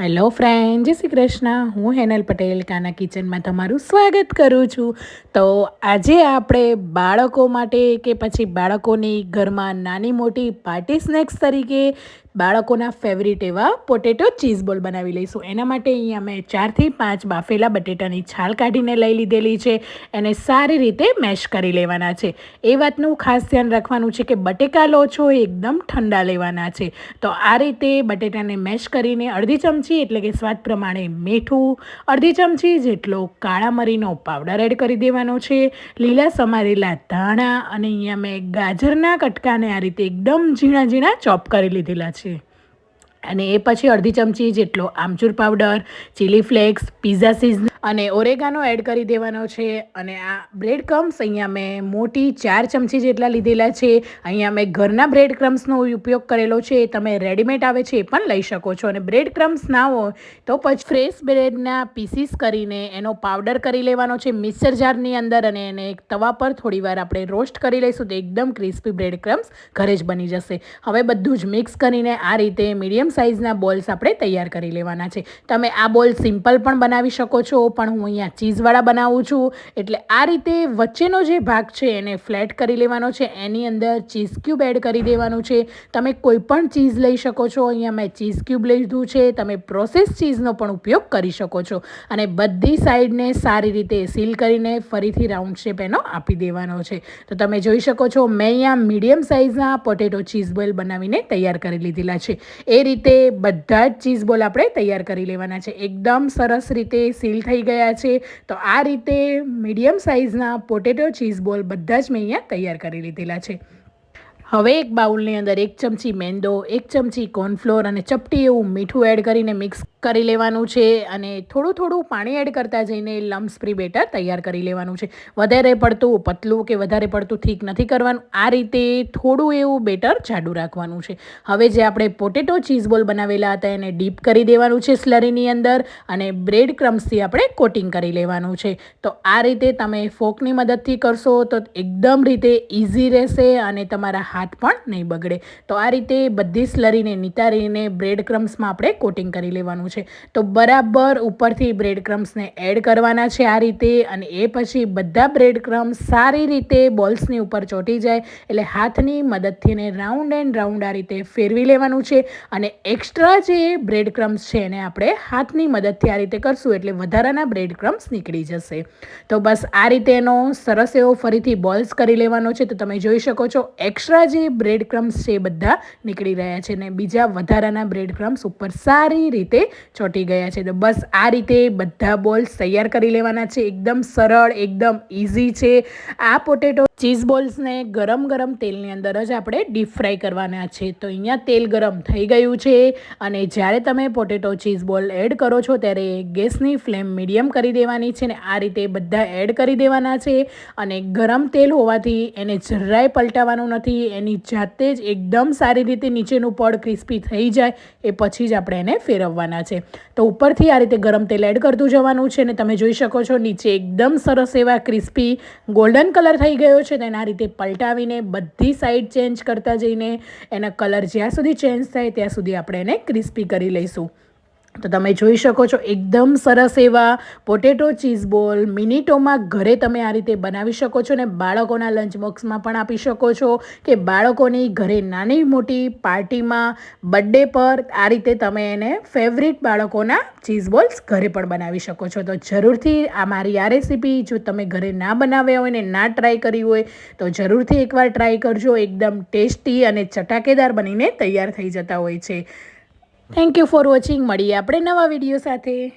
Hello friend જય શ્રી કૃષ્ણ. હું હેનલ પટેલ, કાના કિચનમાં તમારું સ્વાગત કરું છું. તો આજે આપણે બાળકો માટે કે પછી બાળકોની ઘરમાં નાની મોટી પાર્ટી સ્નેક્સ તરીકે બાળકોના ફેવરિટ એવા પોટેટો ચીઝ બોલ બનાવી લઈશું. એના માટે અહીંયા મેં ચારથી પાંચ બાફેલા બટેટાની છાલ કાઢીને લઈ લીધેલી છે. એને સારી રીતે મેશ કરી લેવાના છે. એ વાતનું ખાસ ધ્યાન રાખવાનું છે કે બટેકા લો છો એકદમ ઠંડા લેવાના છે. તો આ રીતે બટેટાને મેશ કરીને અડધી ચમચી એટલે કે સ્વાદ પ્રમાણે મીઠું, અડધી ચમચી જેટલો કાળા મરીનો પાવડર એડ કરી દેવાનો છે. લીલા સમારેલા ધાણા અને અહીંયા મેં ગાજરના કટકાને આ રીતે એકદમ ઝીણા ઝીણા ચોપ કરી લીધેલા છે. અને એ પછી અડધી ચમચી જેટલો આમચૂર પાવડર ચીલી ફ્લેક્સ પીઝા સીઝ અને ઓરેગાનો એડ કરી દેવાનો છે અને આ બ્રેડ ક્રમ્સ અહીંયા મેં મોટી ચાર ચમચી જેટલા લીધેલા છે. અહીંયા મેં ઘરના બ્રેડ ક્રમ્સનો ઉપયોગ કરેલો છે તમે રેડીમેડ આવે છે એ પણ લઈ શકો છો. અને બ્રેડ ક્રમ્સ ના હોય તો પછી ફ્રેશ બ્રેડના પીસીસ કરીને એનો પાવડર કરી લેવાનો છે મિક્સર જારની અંદર અને એને એક તવા પર થોડીવાર આપણે રોસ્ટ કરી લઈશું તો એકદમ ક્રિસ્પી બ્રેડ ક્રમ્સ ઘરે જ બની જશે. હવે બધું જ મિક્સ કરીને આ રીતે મીડિયમ સાઇઝના બોલ્સ આપણે તૈયાર કરી લેવાના છે. તમે આ બોલ સિમ્પલ પણ બનાવી શકો છો પણ હું અહીંયા ચીઝવાળા બનાવું છું. એટલે આ રીતે વચ્ચેનો જે ભાગ છે એને ફ્લેટ કરી લેવાનો છે. એની અંદર ચીઝ ક્યુબ એડ કરી દેવાનું છે. તમે કોઈ પણ ચીઝ લઈ શકો છો. અહીંયા મેં ચીઝ ક્યુબ લીધું છે. તમે પ્રોસેસ ચીઝનો પણ ઉપયોગ કરી શકો છો. અને બધી સાઈડને સારી રીતે સીલ કરીને ફરીથી રાઉન્ડ શેપ એનો આપી દેવાનો છે. તો તમે જોઈ શકો છો, મેં અહીંયા મીડિયમ સાઇઝના પોટેટો ચીઝ બોલ બનાવીને તૈયાર કરી લીધેલા છે. એ રીતે બધા જ ચીઝ બોલ આપણે તૈયાર કરી લેવાના છે. એકદમ સરસ રીતે સીલ થઈ ગયા છે. તો આ રીતે મીડિયમ સાઇઝના પોટેટો ચીઝ બોલ બધા જ મેં અહીંયા તૈયાર કરી લીધેલા છે. હવે એક બાઉલની અંદર એક ચમચી મેંદો, એક ચમચી કોર્નફ્લોર અને ચપટી એવું મીઠું એડ કરીને મિક્સ કરી લેવાનું છે અને થોડું થોડું પાણી એડ કરતા જઈને લમ્સ ફ્રી બેટર તૈયાર કરી લેવાનું છે. વધારે પડતું પતલું કે વધારે પડતું ઠીક નથી કરવાનું. આ રીતે થોડું એવું બેટર જાડું રાખવાનું છે. હવે જે આપણે પોટેટો ચીઝ બોલ બનાવેલા હતા એને ડીપ કરી દેવાનું છે સ્લરીની અંદર અને બ્રેડ ક્રમ્સથી આપણે કોટિંગ કરી લેવાનું છે. તો આ રીતે તમે ફોકની મદદથી કરશો તો એકદમ રીતે ઇઝી રહેશે અને તમારા હાથ પણ નહીં બગડે. તો આ રીતે બધી સ્લરીને નિતારીને બ્રેડ ક્રમ્સમાં આપણે કોટિંગ કરી લેવાનું છે. તો બરાબર ઉપરથી બ્રેડ ક્રમ્સને એડ કરવાના છે આ રીતે અને એ પછી બધા બ્રેડ ક્રમ્સ સારી રીતે બોલ્સની ઉપર ચોંટી જાય એટલે હાથની મદદથી રાઉન્ડ એન્ડ રાઉન્ડ આ રીતે ફેરવી લેવાનું છે અને એક્સ્ટ્રા જે બ્રેડ ક્રમ્સ છે એને આપણે હાથની મદદથી આ રીતે કરશું એટલે વધારાના બ્રેડ ક્રમ્સ નીકળી જશે. તો બસ આ રીતે એનો સરસ એવો ફરીથી બોલ્સ કરી લેવાનો છે. તો તમે જોઈ શકો છો એક્સ્ટ્રા જે બ્રેડ ક્રમ્સ છે બધા નીકળી રહ્યા છે ને બીજા વધારાના બ્રેડ ક્રમ્સ ઉપર સારી રીતે ચોંટી ગયા છે. તો બસ આ રીતે બધા બોલ્સ તૈયાર કરી લેવાના છે. એકદમ સરળ, એકદમ ઇઝી છે. આ પોટેટો ચીઝ બોલ્સને ગરમ ગરમ તેલની અંદર જ આપણે ડીપ ફ્રાય કરવાના છે. તો અહીંયા તેલ ગરમ થઈ ગયું છે અને જ્યારે તમે પોટેટો ચીઝ બોલ એડ કરો છો ત્યારે ગેસની ફ્લેમ મીડિયમ કરી દેવાની છે ને આ રીતે બધા એડ કરી દેવાના છે અને ગરમ તેલ હોવાથી એને જરાય પલટાવવાનું નથી. એની જાતે જ એકદમ સારી રીતે નીચેનું પડ ક્રિસ્પી થઈ જાય. એ પછી જ આપણે એને ફેરવવાના છે. તો ઉપરથી આ રીતે ગરમ તેલ એડ કરતું જવાનું છે ને તમે જોઈ શકો છો, નીચે એકદમ સરસ એવા ક્રિસ્પી ગોલ્ડન કલર થઈ ગયો છે તેને આ રીતે પલટાવીને બધી સાઈડ ચેન્જ કરતા જઈને એના કલર જ્યાં સુધી ચેન્જ થાય ત્યાં સુધી આપણે એને ક્રિસ્પી કરી લઈશું. તો તમે જોઈ શકો છો, એકદમ સરસ એવા પોટેટો ચીઝ બોલ, મિનિટોમાં ઘરે તમે આ રીતે બનાવી શકો છો ને બાળકોના લંચ બોક્સમાં પણ આપી શકો છો કે બાળકોની ઘરે નાની મોટી પાર્ટીમાં બર્થડે પર આ રીતે તમે એને ફેવરિટ બાળકોના ચીઝ બોલ્સ ઘરે પણ બનાવી શકો છો. તો જરૂરથી આ મારી આ રેસીપી જો તમે ઘરે ના બનાવ્યા હોય ને ના ટ્રાય કરી હોય તો જરૂરથી એકવાર ટ્રાય કરજો. એકદમ ટેસ્ટી અને ચટાકેદાર બનીને તૈયાર થઈ જતા હોય છે. થેન્ક યુ ફોર વોચિંગ મળીએ આપણે નવા વીડિયો સાથે.